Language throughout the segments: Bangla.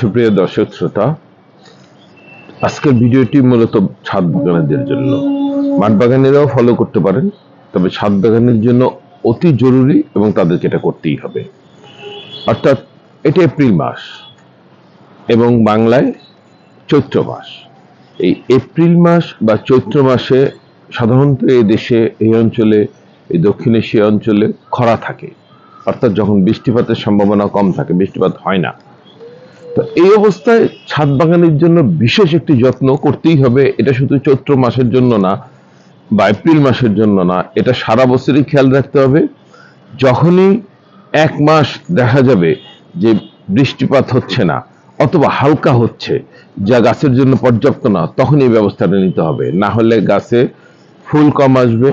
সুপ্রিয় দর্শক শ্রোতা, আজকের ভিডিওটি মূলত ছাদ বাগানীদের জন্য। মাঠ বাগানীরাও ফলো করতে পারেন, তবে ছাদ বাগানের জন্য অতি জরুরি এবং তাদেরকে এটা করতেই হবে। অর্থাৎ এটা এপ্রিল মাস এবং বাংলায় চৈত্র মাস। এই এপ্রিল মাস বা চৈত্র মাসে সাধারণত এই দেশে, এই অঞ্চলে, এই দক্ষিণ এশিয়া অঞ্চলে খরা থাকে। অর্থাৎ যখন বৃষ্টিপাতের সম্ভাবনা কম থাকে, বৃষ্টিপাত হয় না। তো এই অবস্থায় ছাদ বাগানের জন্য বিশেষ একটি যত্ন করতেই হবে। এটা শুধু চৈত্র মাসের জন্য না, বা এপ্রিল মাসের জন্য না, এটা সারা বছরই খেয়াল রাখতে হবে। যখনই এক মাস দেখা যাবে যে বৃষ্টিপাত হচ্ছে না, অথবা হালকা হচ্ছে, যা গাছের জন্য পর্যাপ্ত না, তখন এই ব্যবস্থাটা নিতে হবে। না হলে গাছে ফুল কম আসবে,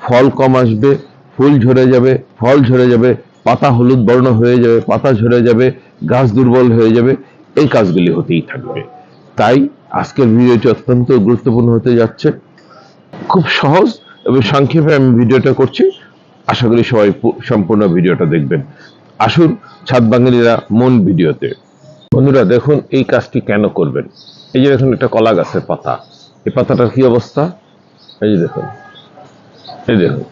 ফল কম আসবে, ফুল ঝরে যাবে, ফল ঝরে যাবে পাতা হলুদ বর্ণ হয়ে যাবে, পাতা ঝরে যাবে, গাছ দুর্বল হয়ে যাবে, এই কাজগুলি হতেই থাকবে। তাই আজকের ভিডিওটি অত্যন্ত গুরুত্বপূর্ণ হতে যাচ্ছে। খুব সহজ এবং সংক্ষেপে আমি ভিডিওটা করছি। আশা করি সবাই সম্পূর্ণ ভিডিওটা দেখবেন। আসুন ছাদ বাঙালিরা মন ভিডিওতে। বন্ধুরা, দেখুন এই কাজটি কেন করবেন? এই যে দেখুন একটা কলা গাছের পাতা। এই পাতাটার কি অবস্থা? এই যে দেখুন, এই দেখুন।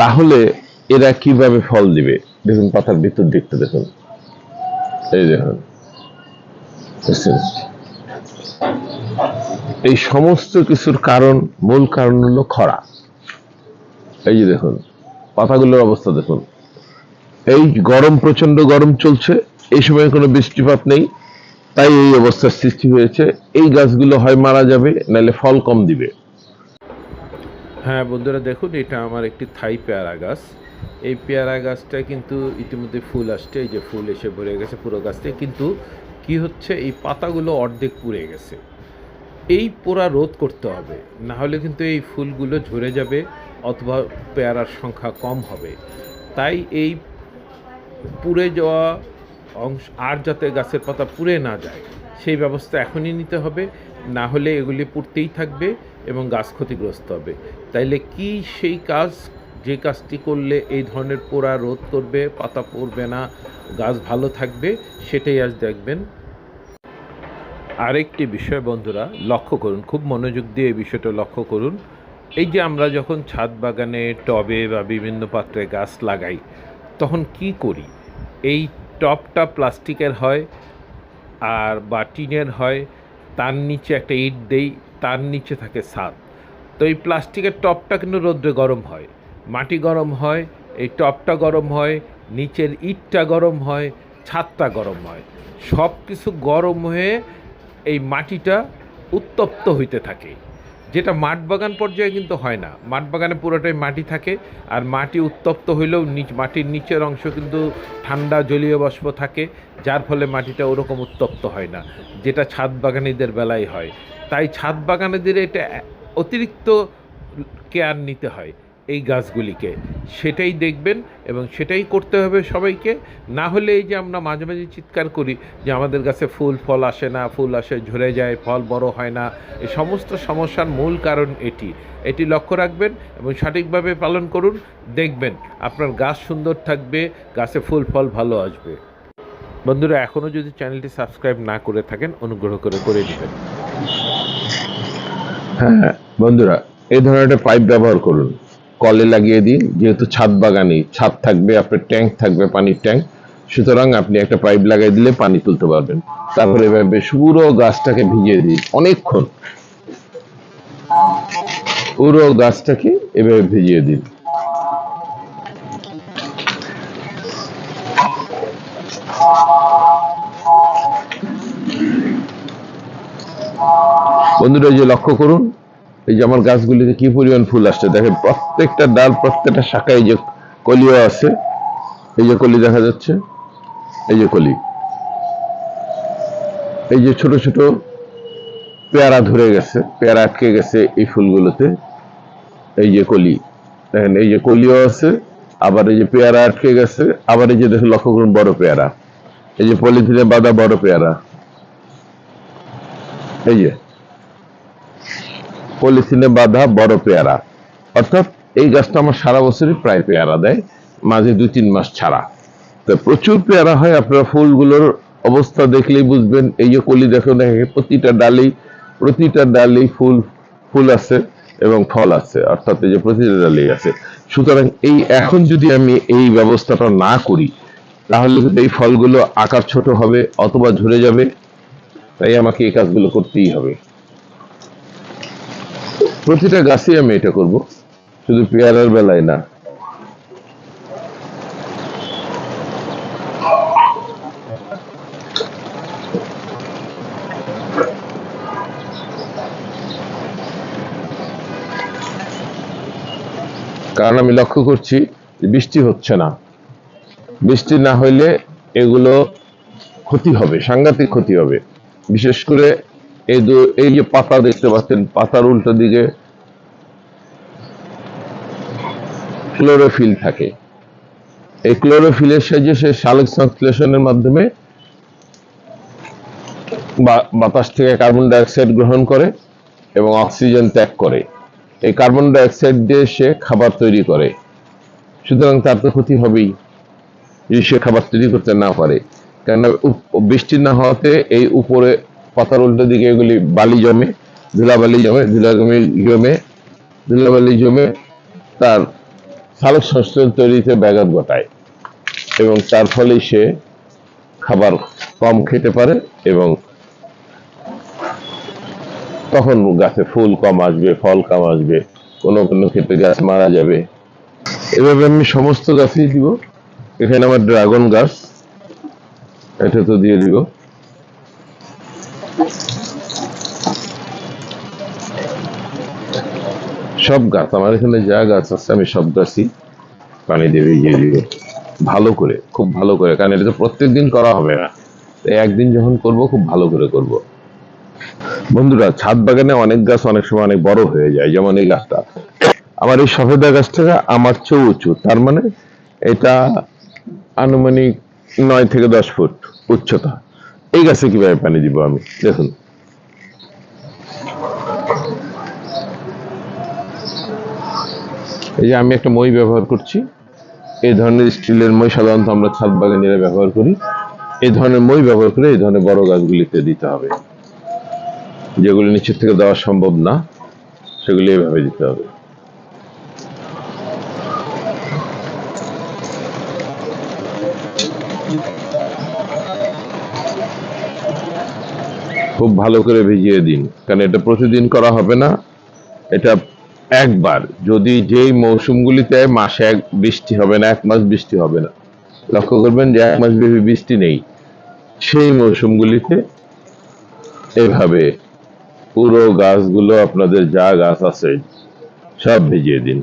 তাহলে এরা কীভাবে ফল দিবে? দেখুন, পাতার ভিতর দিকটা দেখুন। এই দেখুন। এই সমস্ত কিছুর কারণ, মূল কারণ হলো খরা। এই যে দেখুন, পাতাগুলোর অবস্থা দেখুন। এই গরম প্রচণ্ড গরম চলছে, এই সময় কোনো বৃষ্টিপাত নেই, তাই এই অবস্থার সৃষ্টি হয়েছে। এই গাছগুলো হয় মারা যাবে, নাহলে ফল কম দিবে। হ্যাঁ বন্ধুরা, দেখুন, এটা আমার একটি থাই পেয়ারা গাছ। এই পেয়ারা গাছটা কিন্তু ইতিমধ্যে ফুল আসছে, এই যে ফুল এসে ভরে গেছে পুরো গাছটা কিন্তু কি হচ্ছে, এই পাতাগুলো অর্ধেক পুড়ে গেছে। এই পোড়া রোধ করতে হবে, না হলে কিন্তু এই ফুলগুলো ঝরে যাবে অথবা পেয়ারার সংখ্যা কম হবে। তাই এই পুড়ে যাওয়া অংশ, আর যাতে গাছের পাতা পুড়ে না যায়, সেই ব্যবস্থা এখনই নিতে হবে। না হলে এগুলি পুড়তেই থাকবে এবং গাছ ক্ষতিগ্রস্ত হবে। তাইলে কি সেই কাজ যে কাজটি করলে এই ধরনের পোড়া রোধ করবে, পাতা পড়বে না, গাছ ভালো থাকবে, সেটাই আজ দেখবেন। আরেকটি বিষয় বন্ধুরা, লক্ষ্য করুন, খুব মনোযোগ দিয়ে এই বিষয়টা লক্ষ্য করুন। এই যে আমরা যখন ছাদ বাগানে টবে বা বিভিন্ন পাত্রে গাছ লাগাই, তখন কি করি? এই টবটা প্লাস্টিকের হয় আর বা টিনের হয়, তার নিচে একটা ইট দেই, তার নিচে থাকে ছাদ। তো এই প্লাস্টিকের টপটা কিন্তু রোদ্রে গরম হয়। মাটি গরম হয়, এই টপটা গরম হয়, নিচের ইটটা গরম হয়, ছাদটা গরম হয়। সব কিছু গরম হয়ে এই মাটিটা উত্তপ্ত হইতে থাকে। যেটা মাঠ বাগান পর্যায়ে কিন্তু হয় না। মাঠ বাগানে পুরোটাই মাটি থাকে আর মাটি উত্তপ্ত হইলেও নিচ মাটির নিচের অংশ কিন্তু ঠান্ডা জলীয় বাষ্প থাকে, যার ফলে মাটিটা ওরকম উত্তপ্ত হয় না, যেটা ছাদ বাগানীদের বেলায় হয়। তাই ছাদ বাগানীদের এটা অতিরিক্ত কেয়ার নিতে হয়। এই গাছগুলিকে। সেটাই দেখবেন এবং সেটাই করতে হবে সবাইকে। না হলে এই যে আমরা মাঝে মাঝে চিৎকার করি যে আমাদের গাছে ফুল, ফল আসে না, ফুল আসে, ঝরে যায়, ফল বড় হয় না। এই সমস্ত সমস্যার মূল কারণ এটি। এটি লক্ষ্য রাখবেন এবং সঠিকভাবে পালন করুন। দেখবেন আপনার গাছ সুন্দর থাকবে, গাছে ফুল, ফল ভালো আসবে। বন্ধুরা, এখনও যদি চ্যানেলটি সাবস্ক্রাইব না করে থাকেন, অনুগ্রহ করে করে দিবেন। হ্যাঁ বন্ধুরা এই ধরনের পাইপ ব্যবহার করুন। কলে লাগিয়ে দিন, যেহেতু ছাদ বাগানে ছাদ থাকবে, আপনার ট্যাঙ্ক থাকবে, পানির ট্যাঙ্ক। সুতরাং আপনি একটা পাইপ লাগাই দিলে পানি তুলতে পারবেন। তারপরে এভাবে পুরো গাছটাকে ভিজিয়ে দিন, অনেকক্ষণ। পুরো গাছটাকে এভাবে ভিজিয়ে দিন। বন্ধুরা যে লক্ষ্য করুন এই যে আমার গাছগুলিতে কি পরিমাণ ফুল আসছে দেখেন প্রত্যেকটা ডাল প্রত্যেকটা শাখায় যে কলিও আছে এই যে কলি দেখা যাচ্ছে এই যে কলি এই যে ছোট ছোট পেয়ারা ধরে গেছে পেয়ারা আটকে গেছে এই ফুলগুলোতে এই যে কলি দেখেন এই যে কলিও আছে আবার এই যে পেয়ারা আটকে গেছে আবার এই যে দেখুন লক্ষ্য করুন বড় পেয়ারা এই যে পলিথিনে বাঁধা বড় পেয়ারা এই যে পলিথিনে বাঁধা বড় পেয়ারা। অর্থাৎ এই গাছটা আমার সারা বছরই প্রায় পেয়ারা দেয়, মাঝে দুই তিন মাস ছাড়া। তো প্রচুর পেয়ারা হয়, আপনারা ফুলগুলোর অবস্থা দেখলেই বুঝবেন। এই যে কলি দেখো না প্রতিটা ডালেই প্রতিটা ডালেই ফুল ফুল আছে এবং ফল আছে, অর্থাৎ এই যে প্রতিটা ডালেই আছে। সুতরাং এই এখন যদি আমি এই ব্যবস্থাটা না করি, তাহলে এই ফলগুলো আকার ছোট হবে অথবা ঝরে যাবে। তাই আমাকে এই কাজগুলো করতেই হবে। প্রতিটা গাছেই আমি এটা করব। শুধু পেয়ারার বেলায় না। কারণ আমি লক্ষ্য করছি বৃষ্টি হচ্ছে না। বৃষ্টি না হইলে এগুলো ক্ষতি হবে, সাংঘাতিক ক্ষতি হবে। বিশেষ করে এই এই যে পাতা দেখতে পাচ্ছেন, পাতার উল্টো দিকে ক্লোরোফিল থাকে। এই ক্লোরোফিলের সাহায্যে সে সালোক সংশ্লেষণের মাধ্যমে বাতাস থেকে কার্বন ডাইঅক্সাইড গ্রহণ করে এবং অক্সিজেন ত্যাগ করে। এই কার্বন ডাইঅক্সাইড দিয়ে সে খাবার তৈরি করে। সুতরাং তার তো ক্ষতি হবেই যদি সে খাবার তৈরি করতে না পারে। কেননা বৃষ্টি না হওয়াতে এই উপরে পাতার উল্টো দিকে এগুলি বালি জমে ধুলাবালি জমে ধুলাবালি জমে ধুলাবালি জমে তার সালোক সংশ্লেষণ তৈরিতে ব্যাঘাত ঘটায় এবং তার ফলেই সে খাবার কম খেতে পারে এবং তখন গাছে ফুল কম আসবে, ফল কম আসবে, কোনো কোনো ক্ষেত্রে গাছ মারা যাবে। এভাবে আমি সমস্ত গাছই দিব। এখানে আমার ড্রাগন গাছ, এটা তো দিয়ে দিব। সব গাছ, আমার এখানে যা গাছ আছে আমি সব গাছই পানি দিয়ে ভিজিয়ে দিব। ভালো করে, খুব ভালো করে, কারণ এটা তো প্রত্যেক দিন করা হবে না। একদিন যখন করব, খুব ভালো করে করব। বন্ধুরা, ছাদ বাগানে অনেক গাছ অনেক সময় অনেক বড় হয়ে যায়, যেমন এই গাছটা। আমার এই সফেদা গাছটা আমার চেয়ে উঁচু, তার মানে এটা আনুমানিক নয় থেকে দশ ফুট উচ্চতা। এই গাছে কীভাবে পানি দিব আমি? দেখুন। এই যে আমি একটা মই ব্যবহার করছি। এই ধরনের স্টিলের মই সাধারণত আমরা ছাদ বাগানিরা ব্যবহার করি। এই ধরনের মই ব্যবহার করে এই ধরনের বড় গাছগুলিতে দিতে হবে। যেগুলি নিচের থেকে দেওয়া সম্ভব না, সেগুলি এভাবে দিতে হবে। খুব ভালো করে ভিজিয়ে দিন। কারণ এটা প্রতিদিন করা হবে না। এটা একবার। যদি যেই মৌসুমগুলিতে মাসে এক বৃষ্টি হবে না, এক মাস বৃষ্টি হবে না। লক্ষ্য করবেন যে এক মাস ব্যাপী বৃষ্টি নেই। সেই মৌসুমগুলিতে এভাবে পুরো গাছগুলো আপনাদের যা গাছ আছে, সব ভিজিয়ে দিন।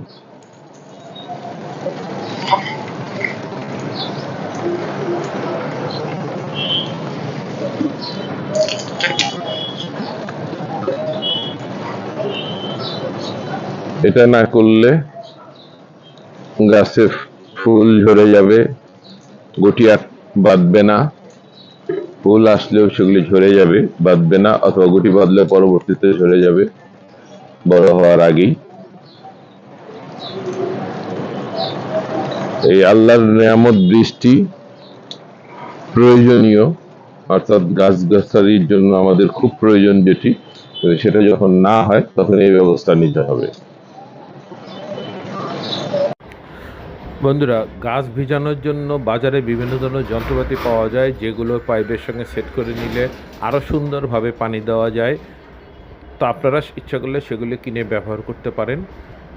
এটা না করলে গাছে ফুল ঝরে যাবে, গুটি বাঁধবে না। ফুল আসলেও সেগুলি ঝরে যাবে, বাঁধবে না, অথবা গুটি বাঁধলে পরবর্তীতে ঝরে যাবে, বড় হওয়ার আগেই। এই আল্লাহর নিয়ামত বৃষ্টি প্রয়োজনীয়। অর্থাৎ গাছ গাছালির জন্য আমাদের খুব প্রয়োজন যেটি সেটা যখন না হয়, তখন এই ব্যবস্থা নিতে হবে। বন্ধুরা, গাছ ভিজানোর জন্য বাজারে বিভিন্ন ধরনের যন্ত্রপাতি পাওয়া যায়, যেগুলো পাইপের সঙ্গে সেট করে নিলে আরও সুন্দরভাবে পানি দেওয়া যায়। তো আপনারা ইচ্ছা করলে সেগুলি কিনে ব্যবহার করতে পারেন।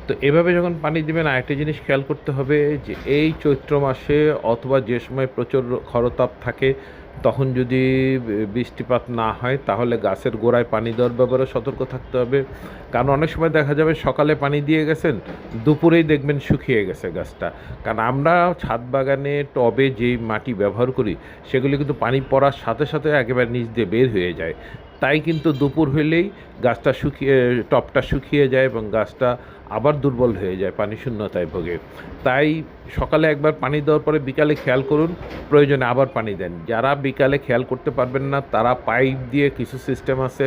তো এভাবে যখন পানি দেবেন, আরেকটা জিনিস খেয়াল করতে হবে যে, এই চৈত্র মাসে অথবা যে সময় প্রচুর খরতাপ থাকে তখন যদি বৃষ্টিপাত না হয়, তাহলে গাছের গোড়ায় পানি দেওয়ার ব্যাপারে সতর্ক থাকতে হবে। কারণ অনেক সময় দেখা যাবে সকালে পানি দিয়ে গেছেন, দুপুরেই দেখবেন শুকিয়ে গেছে গাছটা। কারণ আমরা ছাদ বাগানে টবে যেই মাটি ব্যবহার করি, সেগুলি কিন্তু পানি পড়ার সাথে সাথে একেবারে নিচ দিয়ে বের হয়ে যায়। তাই কিন্তু দুপুর হলেই গাছটা শুকিয়ে টপটা শুকিয়ে যায় এবং গাছটা আবার দুর্বল হয়ে যায় পানি শূন্যতায় ভোগে। তাই সকালে একবার পানি দেওয়ার পরে বিকালে খেয়াল করুন প্রয়োজনে আবার পানি দেন। যারা বিকালে খেয়াল করতে পারবেন না তারা পাইপ দিয়ে কিছু সিস্টেম আছে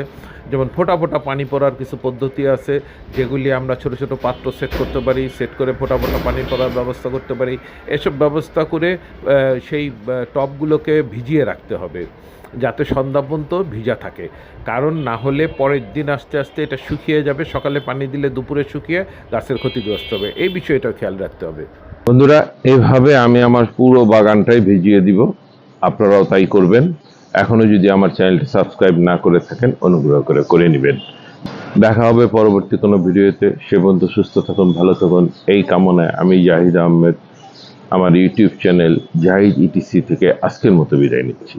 যেমন ফোটা ফোটা পানি পড়ার কিছু পদ্ধতি আছে যেগুলি আমরা ছোট ছোট পাত্র সেট করতে পারি সেট করে ফোটা ফোটা পানি পড়ার ব্যবস্থা করতে পারি। এসব ব্যবস্থা করে সেই আহ, টবগুলোকে ভিজিয়ে রাখতে হবে। যাতে সন্ধ্যা পর্যন্ত ভিজা থাকে। কারণ না হলে পরের দিন আস্তে আস্তে এটা শুকিয়ে যাবে, সকালে পানি দিলে দুপুরে শুকিয়ে গাছের ক্ষতিগ্রস্ত হবে। এই বিষয়টা খেয়াল রাখতে হবে। বন্ধুরা এইভাবে আমি আমার পুরো বাগানটাই ভিজিয়ে দিব। আপনারাও তাই করবেন। এখনও যদি আমার চ্যানেলটি সাবস্ক্রাইব না করে থাকেন, অনুগ্রহ করে করে নেবেন। দেখা হবে পরবর্তী কোনো ভিডিওতে। সে পর্যন্ত সুস্থ থাকুন, ভালো থাকুন। এই কামনায় আমি জাহিদ আহমেদ, আমার ইউটিউব চ্যানেল জাহিদ ইটিসি থেকে আজকের মতো বিদায় নিচ্ছি।